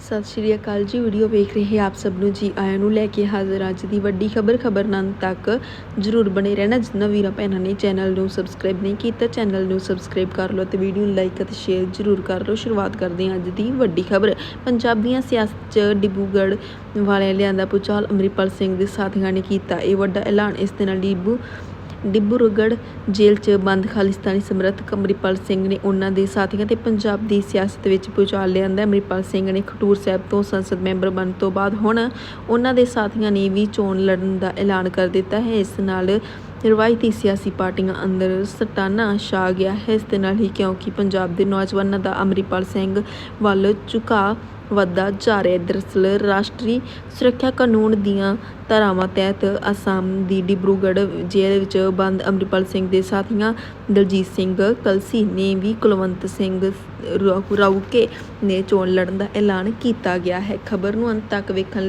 ਸਤਿ ਸ਼੍ਰੀ ਅਕਾਲ ਜੀ, ਵੀਡੀਓ ਵੇਖ ਰਹੇ ਆਪ ਸਭ ਨੂੰ ਜੀ। ਆਇਆਂ ਨੂੰ ਲੈ ਕੇ ਹਾਜ਼ਰ ਅੱਜ ਦੀ ਵੱਡੀ ਖਬਰ ਖਬਰ ਨੰਨ ਤੱਕ ਜਰੂਰ ਬਣੇ ਰਹਿਣਾ। ਜਿੰਨਾ ਵੀਰਾਂ ਭੈਣਾਂ ਨੇ ਚੈਨਲ ਨੂੰ ਸਬਸਕ੍ਰਾਈਬ ਨਹੀਂ ਕੀਤਾ, ਚੈਨਲ ਨੂੰ ਸਬਸਕ੍ਰਾਈਬ ਕਰ ਲਓ ਤੇ ਵੀਡੀਓ ਨੂੰ ਲਾਈਕ ਅਤੇ ਸ਼ੇਅਰ ਜਰੂਰ ਕਰ ਲਓ। ਸ਼ੁਰੂਆਤ ਕਰਦੇ ਹਾਂ ਅੱਜ ਦੀ ਵੱਡੀ ਖਬਰ। ਪੰਜਾਬ ਦੀਆਂ ਸਿਆਸਤ 'ਚ ਡਿਬੂਗੜ੍ਹ ਵਾਲਿਆਂ ਲਿਆਂਦਾ ਪੁਚਾਲ ਅਮਰਿਤਪਾਲ ਸਿੰਘ ਦੇ ਸਾਥੀਆਂ ਨੇ ਕੀਤਾ ਇਹ ਵੱਡਾ ਐਲਾਨ। ਇਸ ਦੇ ਨਾਲ ਡਿਬੂ ਡਿਬਰੂਗੜ੍ਹ ਜੇਲ੍ਹ 'ਚ ਬੰਦ ਖਾਲਿਸਤਾਨੀ ਸਮਰਥਕ ਅੰਮ੍ਰਿਤਪਾਲ ਸਿੰਘ ਨੇ ਉਹਨਾਂ ਦੇ ਸਾਥੀਆਂ ਤੇ ਪੰਜਾਬ ਦੀ ਸਿਆਸਤ ਵਿੱਚ ਭੁਚਾਲ ਲਿਆਂਦਾ। ਅੰਮ੍ਰਿਤਪਾਲ ਸਿੰਘ ਨੇ ਖਟੂਰ ਸਾਹਿਬ ਤੋਂ ਸੰਸਦ ਮੈਂਬਰ ਬਣਨ ਤੋਂ ਬਾਅਦ ਹੁਣ ਉਹਨਾਂ ਦੇ ਸਾਥੀਆਂ ਨੇ ਵੀ ਚੋਣ ਲੜਨ ਦਾ ਐਲਾਨ ਕਰ ਦਿੱਤਾ ਹੈ। ਇਸ ਨਾਲ ਰਵਾਇਤੀ ਸਿਆਸੀ ਪਾਰਟੀਆਂ ਅੰਦਰ ਸਟਾਨਾ ਛਾ ਗਿਆ ਹੈ। ਇਸ ਦੇ ਨਾਲ ਹੀ ਕਿਉਂਕਿ ਪੰਜਾਬ ਦੇ ਨੌਜਵਾਨਾਂ ਦਾ ਅੰਮ੍ਰਿਤਪਾਲ ਸਿੰਘ ਵੱਲ ਝੁਕਾਅ ਵੱਧਦਾ ਜਾ ਰਿਹਾ ਦਰਅਸਲ ਰਾਸ਼ਟਰੀ ਸੁਰੱਖਿਆ ਕਾਨੂੰਨ ਦੀਆਂ ਧਾਰਾਵਾਂ ਤਹਿਤ ਅਸਾਮ ਦੀ ਡਿਬਰੂਗੜ੍ਹ ਜੇਲ੍ਹ ਵਿੱਚ ਬੰਦ ਅੰਮ੍ਰਿਤਪਾਲ ਸਿੰਘ ਦੇ ਸਾਥੀਆਂ ਦਲਜੀਤ ਸਿੰਘ, ਕਲਸੀ ਨੇ ਵੀ ਕੁਲਵੰਤ ਸਿੰਘ ਰਾਉ- ਰਾਊਕੇ ਨੇ ਚੋਣ ਲੜਨ ਦਾ ਐਲਾਨ ਕੀਤਾ ਗਿਆ ਹੈ। ਖਬਰ ਨੂੰ ਅੰਤ ਤੱਕ ਵੇਖਣ